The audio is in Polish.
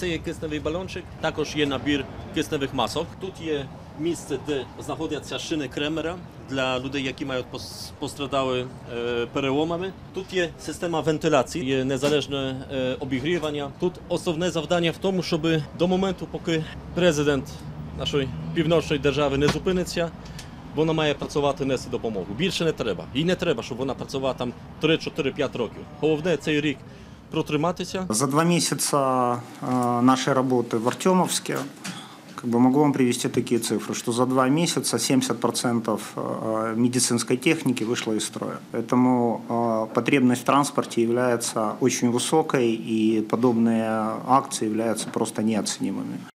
To jest kisnowy balonczyk, także je nabir kisnowych masok. Tu miejsce, gdzie znajdują się szyny kremera dla ludzi, którzy mają postradały e, perełomami. Tu jest system wentylacji, jest niezależne e, obiegrywania. Tu osobne zadanie to muszą żeby do momentu, póki prezydent naszej piwnocznej krajowy nie zupyny bo ona ma pracować na do pomogu. Więcej nie trzeba. I nie trzeba, żeby ona pracowała tam 3, 4, 5 lat. Główne, cały rok. протриматися? За два місяці нашої роботи в Артемовській как бы могу вам привести такие цифры, что за два месяца 70% медицинской техники вышло из строя. Поэтому потребность в транспорте является очень высокой, и подобные акции являются просто неоценимыми.